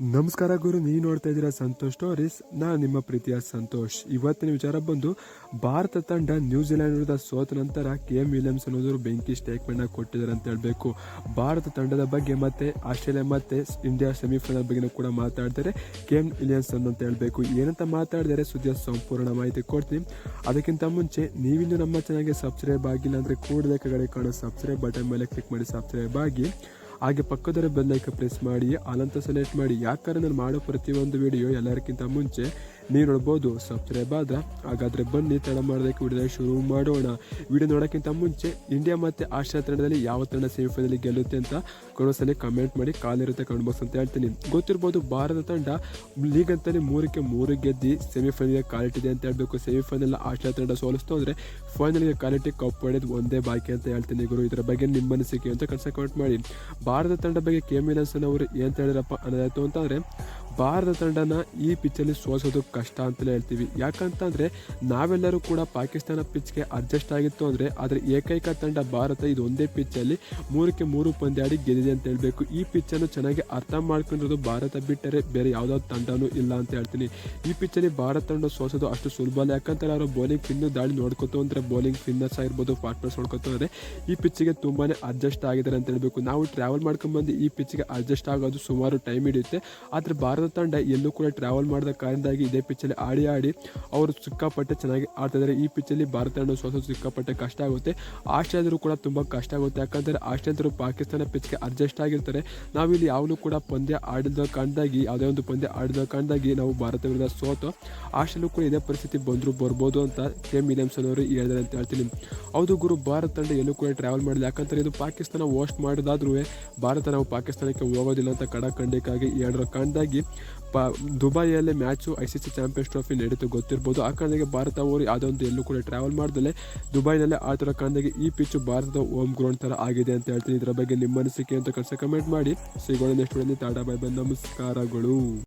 ನಮಸ್ಕಾರ ಗುರು, ನೀವು ನೋಡ್ತಾ ಇದ್ದೀರಾ ಸಂತೋಷ್ ಸ್ಟೋರೀಸ್. ನಾನು ನಿಮ್ಮ ಪ್ರೀತಿಯ ಸಂತೋಷ್. ಇವತ್ತಿನ ವಿಚಾರ ಬಂದು, ಭಾರತ ತಂಡ ನ್ಯೂಜಿಲೆಂಡ್ ವಿರುದ್ಧ ಸೋತ ನಂತರ ಕೆ ಎಂ ವಿಲಿಯಮ್ಸ್ ಅನ್ನೋದ್ರು ಬೆಂಕಿ ಸ್ಟೇಟ್ಮೆಂಟ್ ಕೊಟ್ಟಿದ್ದಾರೆ ಅಂತ ಹೇಳಬೇಕು. ಭಾರತ ತಂಡದ ಬಗ್ಗೆ ಮತ್ತೆ, ಆಸ್ಟ್ರೇಲಿಯಾ ಮತ್ತೆ ಇಂಡಿಯಾ ಸೆಮಿಫೈನಲ್ ಬಗ್ಗೆ ಕೂಡ ಮಾತಾಡ್ತಾರೆ ಕೆ ಎಂ ವಿಲಿಯಮ್ಸ್ ಅಂತ ಹೇಳಬೇಕು. ಏನಂತ ಮಾತಾಡಿದರೆ ಸುದ್ದಿಯ ಸಂಪೂರ್ಣ ಮಾಹಿತಿ ಕೊಡ್ತೀನಿ. ಅದಕ್ಕಿಂತ ಮುಂಚೆ ನೀವಿಂದು ನಮ್ಮ ಚಾನಲ್ಗೆ ಸಬ್ಸ್ಕ್ರೈಬ್ ಆಗಿಲ್ಲ ಅಂದರೆ ಕೂಡಲೇ ಕೆಳಗಡೆ ಕಾಣೋ ಸಬ್ಸ್ಕ್ರೈಬ್ ಬಟನ್ ಮೇಲೆ ಕ್ಲಿಕ್ ಮಾಡಿ ಸಬ್ಸ್ಕ್ರೈಬ್ ಆಗಿ. ಹಾಗೆ ಪಕ್ಕದರ ಬೆಲ್ಲೈಕ ಪ್ರೆಸ್ ಮಾಡಿ ಆಲಂತ ಸೆಲೆಕ್ಟ್ ಮಾಡಿ, ಯಾಕಂದ್ರೆ ನಾನು ಮಾಡೋ ಪ್ರತಿಯೊಂದು ವಿಡಿಯೋ ಎಲ್ಲರಿಗಿಂತ ಮುಂಚೆ ನೀವು ನೋಡ್ಬೋದು ಸಬ್ಸ್ಕ್ರೈಬ್ ಆದ್ರೆ ಹಾಗಾದ್ರೆ ಬನ್ನಿ, ತಡ ಮಾಡೋದಕ್ಕೆ ವಿಡಿಯೋ ಶುರು ಮಾಡೋಣ. ವಿಡಿಯೋ ನೋಡೋಕ್ಕಿಂತ ಮುಂಚೆ ಇಂಡಿಯಾ ಮತ್ತೆ ಆಸ್ಟ್ರೇಲಿಯಾ ತಂಡದಲ್ಲಿ ಯಾವ ತಂಡ ಸೆಮಿಫೈನಲ್ ಗೆಲ್ಲುತ್ತೆ ಅಂತ ಕೊಡೋಸಲಿ ಕಮೆಂಟ್ ಮಾಡಿ ಕಾಲಿರುತ್ತೆ ಕಮೆಂಟ್ ಬಾಕ್ಸ್ ಅಂತ ಹೇಳ್ತೀನಿ. ಗೊತ್ತಿರ್ಬೋದು ಭಾರತ ತಂಡ ಲೀಗ್ ಅಂತಲೇ ಮೂರಕ್ಕೆ ಮೂರು ಗೆದ್ದು ಸೆಮಿಫೈನಲ್ಗೆ ಕಾಲಿಟ್ಟಿದೆ ಅಂತ ಹೇಳ್ಬೇಕು. ಸೆಮಿಫೈನಲ್ ಆಸ್ಟ್ರೇಲಿಯಾ ತಂಡ ಸೋಲಿಸ್ತು ಅಂದರೆ ಫೈನಲ್ಗೆ ಕ್ವಾಲಿಟಿ ಕಪ್ ಹೊಡೆದು ಒಂದೇ ಬಾಕಿ ಅಂತ ಹೇಳ್ತೀನಿ ಗುರು. ಇದರ ಬಗ್ಗೆ ನಿಮ್ಮ ಅನಿಸಿಕೆ ಅಂತ ಕನ್ಸ ಕಮೆಂಟ್ ಮಾಡಿ. ಭಾರತ ತಂಡ ಬಗ್ಗೆ ಕೆ ವಿಲಿಯಮ್ಸನ್ ಅವರು ಏನು ಹೇಳಿದ್ರಪ್ಪ ಅನ್ನೋದಾಯ್ತು ಅಂತಂದರೆ ಭಾರತ ತಂಡನ ಈ ಪಿಚ್ಚಲ್ಲಿ ಸೋಸೋದು ಕಷ್ಟ ಅಂತಲೇ ಹೇಳ್ತೀವಿ. ಯಾಕಂತಂದರೆ ನಾವೆಲ್ಲರೂ ಕೂಡ ಪಾಕಿಸ್ತಾನ ಪಿಚ್ಗೆ ಅಡ್ಜಸ್ಟ್ ಆಗಿತ್ತು ಅಂದರೆ ಆದರೆ ಏಕೈಕ ತಂಡ ಭಾರತ ಇದು ಒಂದೇ ಪಿಚ್ಚಲ್ಲಿ ಮೂರಕ್ಕೆ ಮೂರು ಪಂದ್ಯಾಡಿ ಗೆದ್ದಿದೆ ಅಂತ ಹೇಳಬೇಕು. ಈ ಪಿಚ್ಚನ್ನು ಚೆನ್ನಾಗಿ ಅರ್ಥ ಮಾಡ್ಕೊಂಡಿರೋದು ಭಾರತ ಬಿಟ್ಟರೆ ಬೇರೆ ಯಾವುದಾದ್ರು ತಂಡನೂ ಇಲ್ಲ ಅಂತ ಹೇಳ್ತೀನಿ. ಈ ಪಿಚ್ಚಲ್ಲಿ ಭಾರತ ತಂಡ ಸೋಸೋದು ಅಷ್ಟು ಸುಲಭ ಅಲ್ಲ. ಯಾಕಂತಾರೆ ಅವರು ಬೌಲಿಂಗ್ ಫಿನ್ನು ದಾಳಿ ನೋಡ್ಕೊತು ಅಂದರೆ ಬೌಲಿಂಗ್ ಫಿನ್ನರ್ಸ್ ಆಗಿರ್ಬೋದು ಪಾರ್ಟ್ನರ್ಸ್ ನೋಡ್ಕೊತು ಅಂದರೆ ಈ ಪಿಚ್ಚಿಗೆ ತುಂಬಾ ಅಡ್ಜಸ್ಟ್ ಆಗಿದ್ದಾರೆ ಅಂತ ಹೇಳಬೇಕು. ನಾವು ಟ್ರಾವೆಲ್ ಮಾಡ್ಕೊಂಡ್ಬಂದು ಈ ಪಿಚ್ಗೆ ಅಡ್ಜಸ್ಟ್ ಆಗೋದು ಸುಮಾರು ಟೈಮ್ ಹಿಡಿಯುತ್ತೆ. ಆದರೆ ಭಾರತ ತಂಡ ಎಲ್ಲೂ ಕೂಡ ಟ್ರಾವೆಲ್ ಮಾಡಿದ ಕಾರಣದಾಗಿ ಇದೇ ಪಿಚ್ಚಲ್ಲಿ ಆಡಿ ಆಡಿ ಅವರು ಸಿಕ್ಕಾಪಟ್ಟೆ ಚೆನ್ನಾಗಿ ಆಡ್ತಾ ಇದ್ದಾರೆ ಈ ಪಿಚ್ಚಲ್ಲಿ ಭಾರತ ತಂಡ ಸೋಸೋ ಸಿಕ್ಕಾಪಟ್ಟೆ ಕಷ್ಟ ಆಗುತ್ತೆ. ಆಸ್ಟ್ರೇಲಿಯಾದರೂ ಕೂಡ ತುಂಬ ಕಷ್ಟ ಆಗುತ್ತೆ. ಯಾಕಂದರೆ ಆಸ್ಟ್ರೇಲಿಯಾದರು ಪಾಕಿಸ್ತಾನ ಪಿಚ್ಗೆ ಅಡ್ಜಸ್ಟ್ ಆಗಿರ್ತಾರೆ. ನಾವಿಲ್ಲಿ ಯಾವಾಗಲೂ ಕೂಡ ಪಂದ್ಯ ಆಡಿದ ಕಾರಣದಾಗಿ, ಯಾವುದೇ ಒಂದು ಪಂದ್ಯ ಆಡಿದ ಕಾರಣದಾಗಿ ನಾವು ಭಾರತ ವಿರುದ್ಧ ಸೋತು ಆಸ್ಟ್ರೇಲಿಯಾ ಕೂಡ ಇದೇ ಪರಿಸ್ಥಿತಿ ಬಂದರೂ ಬರ್ಬೋದು ಅಂತ ಕೆ. ವಿಲಿಯಮ್ಸನ್ ಅವರು ಹೇಳಿದ್ದಾರೆ ಅಂತ ಹೇಳ್ತೀನಿ. ಹೌದು ಗುರು, ಭಾರತ ತಂಡ ಎಲ್ಲೂ ಕೂಡ ಟ್ರಾವೆಲ್ ಮಾಡಿಲ್ಲ. ಯಾಕಂದರೆ ಇದು ಪಾಕಿಸ್ತಾನ ವೋಸ್ಟ್ ಮಾಡಿದಾದ್ರೂ ಭಾರತ ನಾವು ಪಾಕಿಸ್ತಾನಕ್ಕೆ ಹೋಗೋದಿಲ್ಲ ಅಂತ ಕಡ ಖಂಡಿಕಾಗಿ ಹೇಳಿರೋ ಕಾರಣದಾಗಿ ಪ, ದುಬೈಯಲ್ಲಿ match I C C Champions Trophy ನಡೀತು ಗೊತ್ತಿರ್ಬೋದು. ಆ ಕಾರಣಕ್ಕೆ ಭಾರತ ಓರಿ ಅದೊಂದು ಎಲ್ಲೂ ಕೂಡ ಟ್ರಾವೆಲ್ ಮಾಡ್ದಲೆ ದುಬೈನಲ್ಲೇ ಆಡ್ತಿರೋ ಕಾರಣದಾಗಿ ಈ ಪಿಚ್ಚು ಭಾರತದ ಹೋಮ್ ಗ್ರೌಂಡ್ ಥರ ಆಗಿದೆ ಅಂತ ಹೇಳ್ತೀನಿ. ಇದರ ಬಗ್ಗೆ ನಿಮ್ಮ ಅನಿಸಿಕೆ ಅಂತ ಕಳಿಸ ಕಮೆಂಟ್ ಮಾಡಿ. ಸಿಗೋಣ ನೆಕ್ಸ್ಟ್ ಟಾಟಾ ಬೈ ಬೈ. ನಮಸ್ಕಾರಗಳು.